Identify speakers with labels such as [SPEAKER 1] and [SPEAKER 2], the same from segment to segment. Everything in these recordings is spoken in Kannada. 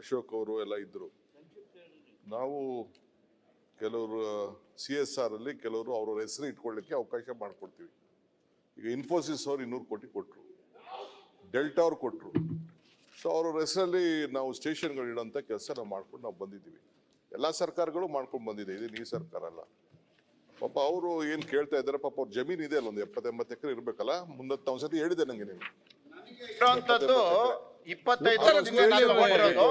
[SPEAKER 1] ಅಶೋಕ್ ಅವರು ಎಲ್ಲ ಇದ್ದರು. ನಾವು ಕೆಲವರು ಸಿ ಎಸ್ ಆರಲ್ಲಿ ಅಲ್ಲಿ ಕೆಲವರು ಅವ್ರವ್ರ ಹೆಸರು ಇಟ್ಕೊಳ್ಳಿಕ್ಕೆ ಅವಕಾಶ ಮಾಡಿಕೊಡ್ತೀವಿ. ಈಗ ಇನ್ಫೋಸಿಸ್ ಅವ್ರು ಇನ್ನೂರು ಕೋಟಿ ಕೊಟ್ಟರು ಡೆಲ್ಟಾ ಅವ್ರು ಕೊಟ್ಟರು ಸೊ ಅವ್ರವ್ರ ಹೆಸರಲ್ಲಿ ನಾವು ಸ್ಟೇಷನ್ಗಳು ಇಡೋಂಥ ಕೆಲಸ ನಾವು ಮಾಡ್ಕೊಂಡು ನಾವು ಬಂದಿದ್ದೀವಿ. ಎಲ್ಲ ಸರ್ಕಾರಗಳು ಮಾಡ್ಕೊಂಡು ಬಂದಿದೆ ಇದು ಈ ಸರ್ಕಾರ ಅಲ್ಲ. ಪಾಪ ಅವರು ಏನು ಕೇಳ್ತಾ ಇದ್ದಾರೆ ಪಾಪ ಅವ್ರ ಜಮೀನು ಇದೆ ಅಲ್ಲ ಒಂದು ಎಪ್ಪತ್ತೆಂಬತ್ತು ಎಕರೆ ಇರಬೇಕಲ್ಲ ಮುಂದತ್ತು ಒಂದು ಸತಿ ಹೇಳಿದೆ ನನಗೆ
[SPEAKER 2] ನೀವು ಇಪ್ಪತ್ತೈದು ನಾನು.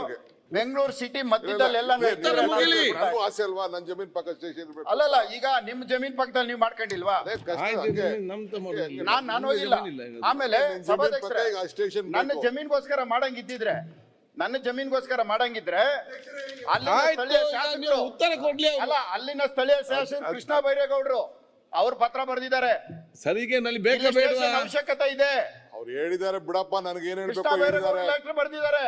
[SPEAKER 2] ಬೆಂಗಳೂರು ಸಿಟಿ ಮಧ್ಯದಲ್ಲೆಲ್ಲ ನಾನು
[SPEAKER 1] ಆಸೆ ಅಲ್ವಾ? ನನ್ನ ಜಮೀನ್ ಪಕ್ಕ ಸ್ಟೇಷನ್ ಇರಬೇಕು.
[SPEAKER 2] ಅಲ್ಲಲ್ಲ ಈಗ ನಿಮ್ ಜಮೀನ್ ಪಕ್ಕದಲ್ಲಿ ನೀವು ಮಾಡ್ಕೊಂಡಿಲ್ವಾ? ನಾನ್ ನಾನು ಹೋಗಿಲ್ಲ. ಆಮೇಲೆ
[SPEAKER 1] ನಿನ್
[SPEAKER 2] ನನ್ನ. ಜಮೀನ್ಗೋಸ್ಕರ ಮಾಡಂಗಿದ್ದಿದ್ರೆ ನನ್ನ ಜಮೀನ್ಗೋಸ್ಕರ ಮಾಡಂಗಿದ್ರೆ ಅಲ್ಲಿನ ಸ್ಥಳೀಯ
[SPEAKER 3] ಈಗ
[SPEAKER 2] ಶಾಸಕರು
[SPEAKER 3] ಉತ್ತರ ಕೊಡ್ಲಿ ಅವ್ರು.
[SPEAKER 2] ಅಲ್ಲ ಅಲ್ಲಿನ ಸ್ಥಳೀಯ ಶಾಸಕರು ಕೃಷ್ಣ ಬೈರೇಗೌಡರು ಅವ್ರ ಪತ್ರ ಬರೆದಿದ್ದಾರೆ.
[SPEAKER 3] ಸರಿಗೆ
[SPEAKER 2] ಅವಶ್ಯಕತೆ ಇದೆ.
[SPEAKER 1] ಅವ್ರು ಹೇಳಿದ್ದಾರೆ ಬಿಡಪ್ಪ ನನಗೆ ಏನ್
[SPEAKER 2] ಕೃಷ್ಣ
[SPEAKER 1] ಹೇಳ್ಬೇಕು
[SPEAKER 2] ಬೈರೇಗೌಡರು
[SPEAKER 1] ಹೇಳಿದ್ದಾರೆ
[SPEAKER 2] ಲೆಟರ್ ಬರೆದಿದ್ದಾರೆ.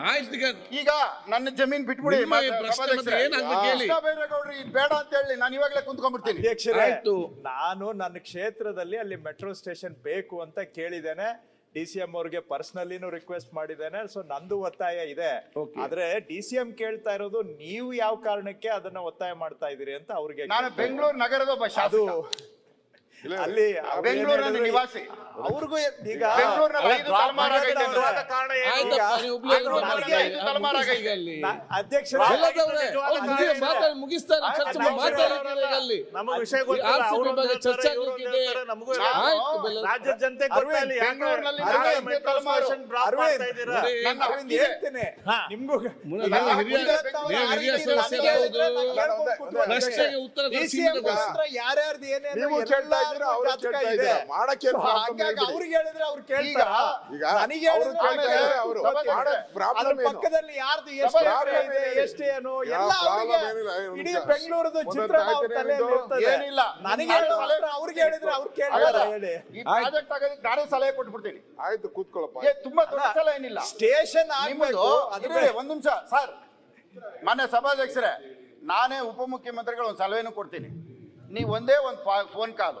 [SPEAKER 3] ಆಯ್ತು ಈಗ
[SPEAKER 2] ಈಗ ನನ್ನ ಜಮೀನ್ ಬಿಟ್ಬಿಡಿ
[SPEAKER 3] ನಿಮ್ಮ
[SPEAKER 2] ಮಾತ್ರ-
[SPEAKER 3] ಪ್ರಶ್ನೆ ಮತ್ತೆ
[SPEAKER 2] ಸಭಾಧ್ಯಕ್ಷರೇ.
[SPEAKER 3] ಏನಾಗ್ಬೇಕು ಹೇಳಿ?
[SPEAKER 2] ಕೃಷ್ಣ ಬೈರೇಗೌಡರು ಇದು ಬೇಡ ಅಂತ ಹೇಳಿ ನಾನು ಇವಾಗಲೇ ಕುಂತ್ಕೊಂಡ್ಬಿಡ್ತೀನಿ.
[SPEAKER 4] ಅಧ್ಯಕ್ಷರೇ
[SPEAKER 3] ಆಯ್ತು.
[SPEAKER 4] ನಾನು ನನ್ನ ಕ್ಷೇತ್ರದಲ್ಲಿ ಅಲ್ಲಿ ಮೆಟ್ರೋ ಸ್ಟೇಷನ್ ಬೇಕು ಅಂತ ಕೇಳಿದ್ದೇನೆ. ಡಿ ಸಿ ಎಂ ಅವ್ರಿಗೆ ಪರ್ಸನಲಿನೂ ರಿಕ್ವೆಸ್ಟ್ ಮಾಡಿದ್ದೇನೆ. ಸೊ ನಂದು ಒತ್ತಾಯ ಇದೆ.
[SPEAKER 3] Okay.
[SPEAKER 4] ಆದ್ರೆ ಡಿ ಸಿ ಎಂ ಕೇಳ್ತಾ ಇರೋದು ನೀವು ಯಾವ ಕಾರಣಕ್ಕೆ ಅದನ್ನ ಒತ್ತಾಯ ಮಾಡ್ತಾ ಇದೀರಿ ಅಂತ ಅವ್ರಿಗೆ
[SPEAKER 2] ನಾನು ಬೆಂಗಳೂರು ನಗರದ ಒಬ್ಬ
[SPEAKER 4] ಅದು
[SPEAKER 2] ಶಾಸಕ.
[SPEAKER 4] ಅಲ್ಲಿ ಅವ್ರು ಏನ್
[SPEAKER 2] ಬೆಂಗಳೂರಿನ
[SPEAKER 4] ಹೇಳಿದ್ರು,
[SPEAKER 2] ನಿವಾಸಿ.
[SPEAKER 4] ಅವ್ರಿಗೂ ಈಗ
[SPEAKER 3] ಮುಗಿಸ್ತಾರೆ ಚರ್ಚೆ
[SPEAKER 4] ಆಯ್ತು,
[SPEAKER 3] ಅಲ್ಲಿ.
[SPEAKER 5] ನಮಗೆ ವಿಷಯ ರಾಜ್ಯದ ಜನತೆ.
[SPEAKER 4] ಹೇಳ್ತೇನೆ. ನಿಮ್ಗೂ
[SPEAKER 3] ಉತ್ತರ.
[SPEAKER 4] ಯಾರ್ಯಾರ್ದು ಏನೇನು.
[SPEAKER 1] ಮಾಡಕ್ಕೆ
[SPEAKER 4] ಅವ್ರಿಗೆ ಹೇಳಿದ್ರೆ ಅವ್ರು ಕೇಳ್ತಾರ
[SPEAKER 1] ಈಗ
[SPEAKER 4] ನನಗೆ
[SPEAKER 1] ಅವ್ರು
[SPEAKER 4] ಹೇಳಿದ್ರೆ
[SPEAKER 1] ಅವ್ರು.
[SPEAKER 4] ಅದ್ರ
[SPEAKER 1] ಏನು?
[SPEAKER 4] ಪಕ್ಕದಲ್ಲಿ ಯಾರ್ದು ಎಷ್ಟು ಇದೆ ಎಷ್ಟು ಏನು ಎಲ್ಲ ಅವ್ರಿಗೆ ಇಡೀ ಬೆಂಗಳೂರದು. ಇರ್ತದೆ.
[SPEAKER 2] ಏನಿಲ್ಲ.
[SPEAKER 4] ನನಗೆ
[SPEAKER 2] ನಾನು
[SPEAKER 4] ಹೇಳೋ
[SPEAKER 2] ಸಲಹೆ-
[SPEAKER 4] ಮಾತ್ರ ಅವ್ರಿಗೆ ಹೇಳಿದ್ರೆ ಅವ್ರು ಕೇಳ್ತಾರ. ಹೇಳಿ.
[SPEAKER 2] ಈ ಪ್ರಾಜೆಕ್ಟ್ ಆಗೋದಕ್ಕೆ ನಾನೇ ಸಲಹೆ ಕೊಟ್ಬಿಡ್ತೀನಿ.
[SPEAKER 1] ಆಯ್ತು ಕೂತ್ಕೊಳ್ಳಪ್ಪ.
[SPEAKER 2] ಏ, ತುಂಬಾ ದೊಡ್ಡ ಸಲಹೆ ಏನಿಲ್ಲ.
[SPEAKER 4] ಸ್ಟೇಷನ್ ಆಗ್ಬೇಕು
[SPEAKER 2] ಇರ್ರಿ, ಒಂದ್ ನಿಮಿಷ ಸರ್. ಮಾನ್ಯ ಸಭಾಧ್ಯಕ್ಷರೇ ನಾನೇ ಉಪಮುಖ್ಯಮಂತ್ರಿಗಳು ಒಂದು ಸಲಹೆನೂ ಕೊಡ್ತೀನಿ. ನೀವು ಒಂದೇ ಒಂದು ಫೋನ್ ಕಾಲು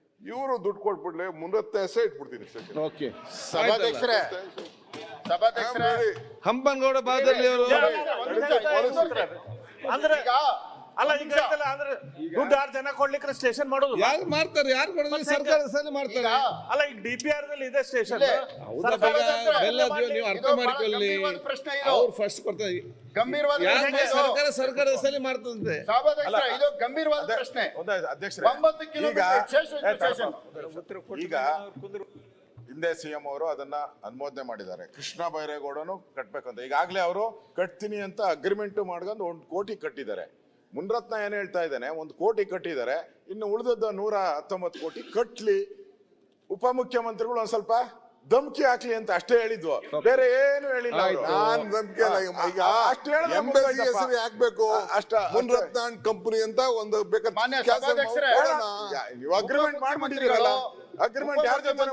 [SPEAKER 1] ಇವರು ದುಡ್ಡು ಕೊಟ್ಬಿಡ್ಲೆ ಮುನ್ನತ್ತೆ ಹೆಸರೇ ಇಟ್ಬಿಡ್ತೀನಿ
[SPEAKER 3] ಓಕೆ
[SPEAKER 2] ಸಭಾಧ್ಯಕ್ಷರೇ ಸಭಾಧ್ಯಕ್ಷರೇ.
[SPEAKER 3] ಹಂಪನಗೌಡ ಬಾದಲ್ಲಿ ಅವರು.
[SPEAKER 5] ಅಂದ್ರೆ ಅಲ್ಲ ಈಗ ಹೇಳ್ತಲ್ಲ ಅಂದ್ರೆ ದುಡ್ಡು ಆರು ಜನ ಕೊಡ್ಲಿಕ್ಕೆ ಸ್ಟೇಷನ್ ಮಾಡೋದು.
[SPEAKER 3] ಯಾರು ಮಾಡ್ತಾರೆ ಯಾರು ಕೊಡೋದು? ಸರ್ಕಾರ ಸಲ ಮಾಡ್ತಾರೆ.
[SPEAKER 5] ಅಲ್ಲ ಈಗ ಡಿ ಪಿ ಆರ್ ದಲ್ಲಿ ಇದೆ ಸ್ಟೇಷನ್
[SPEAKER 3] ನೀವು ಅರ್ಥ ಮಾಡ್ಕೊಳ್ಳಿ. ಅವ್ರು ಫಸ್ಟ್ ಕೊಡ್ತಾರೆ
[SPEAKER 2] ಗಂಭೀರವಾದ.
[SPEAKER 3] ಸರ್ಕಾರ ಸರ್ಕಾರ ಹೆಸರಲ್ಲಿ
[SPEAKER 2] ಮಾಡ್ತದಂತೆ? ಇದು ಗಂಭೀರವಾದ ಪ್ರಶ್ನೆ.
[SPEAKER 6] ಒಂದು ಅಧ್ಯಕ್ಷರೇ.
[SPEAKER 2] ಒಂಬತ್ತು ಕಿಲೋಮೀಟರ್.
[SPEAKER 6] ಈಗ ಹಿಂದೆ ಸಿಎಂ ಅವರು ಅದನ್ನ ಅನುಮೋದನೆ ಮಾಡಿದ್ದಾರೆ. ಕೃಷ್ಣ ಬೈರೇಗೌಡನು ಕಟ್ಬೇಕಂತ ಈಗಾಗಲೇ ಅವರು ಕಟ್ತೀನಿ ಅಂತ ಅಗ್ರಿಮೆಂಟ್ ಮಾಡ್ಕೊಂಡು ಒಂದು ಕೋಟಿ ಕಟ್ಟಿದ್ದಾರೆ. ಮುನ್ರತ್ನ ಏನ್ ಹೇಳ್ತಾ ಇದ್ದಾನೆ? ಒಂದು ಕೋಟಿ ಕಟ್ಟಿದ್ದಾರೆ. ಇನ್ನು ಉಳಿದದ್ದು ನೂರ ಹತ್ತೊಂಬತ್ತು ಕೋಟಿ ಕಟ್ಲಿ. ಉಪಮುಖ್ಯಮಂತ್ರಿಗಳು ಒಂದ್ ಸ್ವಲ್ಪ ಧಮ್ಕಿ ಹಾಕ್ಲಿ ಅಂತ ಅಷ್ಟೇ ಹೇಳಿದ್ವು ಬೇರೆ ಏನು ಹೇಳಿಲ್ಲ.
[SPEAKER 1] ನಾನ್ ನಂಬಿಕೆ ಇಲ್ಲ ಈಗ- ಈಗ
[SPEAKER 6] ಅಷ್ಟ್ ಹೇಳಿದ್ರೆ
[SPEAKER 1] ಎಂಬಸಿ
[SPEAKER 6] ಮುಗ್ದೋಯ್ತಪ್ಪ.
[SPEAKER 1] ಹೆಸರು ಹಾಕ್ಬೇಕು
[SPEAKER 6] ಅಷ್ಟ
[SPEAKER 1] ಮುನ್ರತ್ನ ಕಂಪನಿ ಅಂತ ಒಂದು ಬೇಕಾದ್ರೆ
[SPEAKER 2] ಮಾನ್ಯ ಸಭಾಧ್ಯಕ್ಷರೇ,
[SPEAKER 6] ನೀವು ಅಗ್ರಿಮೆಂಟ್ ಮಾಡ್ಬಿಟ್ಟಿದ್ದೀರಲ್ಲ ಅಗ್ರಿಮೆಂಟ್ ಯಾರ ಜೊತೆ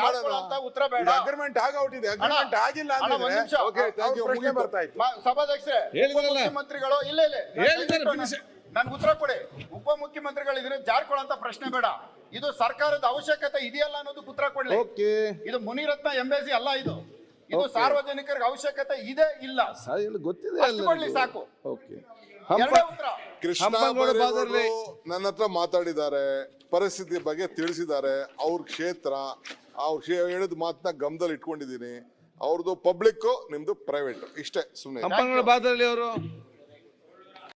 [SPEAKER 1] ಮಾಡೋಣ.
[SPEAKER 2] ಅಂತ ಉತ್ತರ ಬೇಡ
[SPEAKER 6] ಅಗ್ರಿಮೆಂಟ್ ಆಗೌಟಿದೆ ಅಗ್ರಿಮೆಂಟ್ ಆಗಿಲ್ಲ
[SPEAKER 2] ಅಣ್ಣ, ಒಂದ್ ನಿಮಿಷ.
[SPEAKER 1] Okay, thank you.
[SPEAKER 6] ಅವ್ರ ಪ್ರಶ್ನೆ
[SPEAKER 1] ಮುಗೀತು.
[SPEAKER 6] ಬರ್ತಾ ಇತ್ತು
[SPEAKER 2] ಮ- ಸಭಾಧ್ಯಕ್ಷರೇ
[SPEAKER 3] ಹೇಳಿದ್ರಲ್ಲ.
[SPEAKER 2] ಉಪಮುಖ್ಯಮಂತ್ರಿಗಳು ಇಲ್ಲ ಇಲ್ಲ ನಾನ್
[SPEAKER 3] ಹೇಳಿದ್ದಾರೆ, finish.
[SPEAKER 2] ನನ್ಗೆ ಉತ್ತರ ಕೊಡಿ ಉಪಮುಖ್ಯಮಂತ್ರಿಗಳು ಇದ್ರೆ ಅಂತ ಪ್ರಶ್ನೆ ಬೇಡ ಇದು ಸರ್ಕಾರದ ಅವಶ್ಯಕತೆ ಇದೆಯಲ್ಲ ಅನ್ನೋದು ಉತ್ತರ ಕೊಡ್ಲಿ.
[SPEAKER 3] ಓಕೆ.
[SPEAKER 2] ಇದು ಮುನಿರತ್ನ ಎಂಬೆಸಿ ಅಲ್ಲ ಇದು. ಇದು ಸಾರ್ವಜನಿಕರಿಗೆ ಅವಶ್ಯಕತೆ ಇದೆ ಇಲ್ಲ?
[SPEAKER 3] ಸರಿ ಗೊತ್ತಿದೆ
[SPEAKER 2] ಅಷ್ಟು ಕೊಡ್ಲಿ ಸಾಕು.
[SPEAKER 3] ಓಕೆ.
[SPEAKER 2] ಎರಡೇ ಉತ್ತರ.
[SPEAKER 1] ಕೃಷ್ಣ
[SPEAKER 3] ಹಂಪನಗೌಡ
[SPEAKER 1] ಬೈರೇಗೌಡರು
[SPEAKER 3] ಬಾದರ್ಲಿ.
[SPEAKER 1] ನನ್ನ ಹತ್ರ ಮಾತಾಡಿದ್ದಾರೆ. ಪರಿಸ್ಥಿತಿ ಬಗ್ಗೆ ತಿಳಿಸಿದ್ದಾರೆ. ಅವ್ರ ಕ್ಷೇತ್ರ ಅವ್ರ ಕ್ಷೇ- ಹೇಳಿದ ಮಾತನ್ನ ಗಮನದಲ್ಲಿ ಇಟ್ಕೊಂಡಿದ್ದೀನಿ. ಅವ್ರದ್ದು ಪಬ್ಲಿಕ್ ನಿಮ್ದು ಪ್ರೈವೇಟ್ ಇಷ್ಟೇ ಸುಮ್ಮನೆ
[SPEAKER 3] ಹಂಪನಗೌಡ ಅವರು.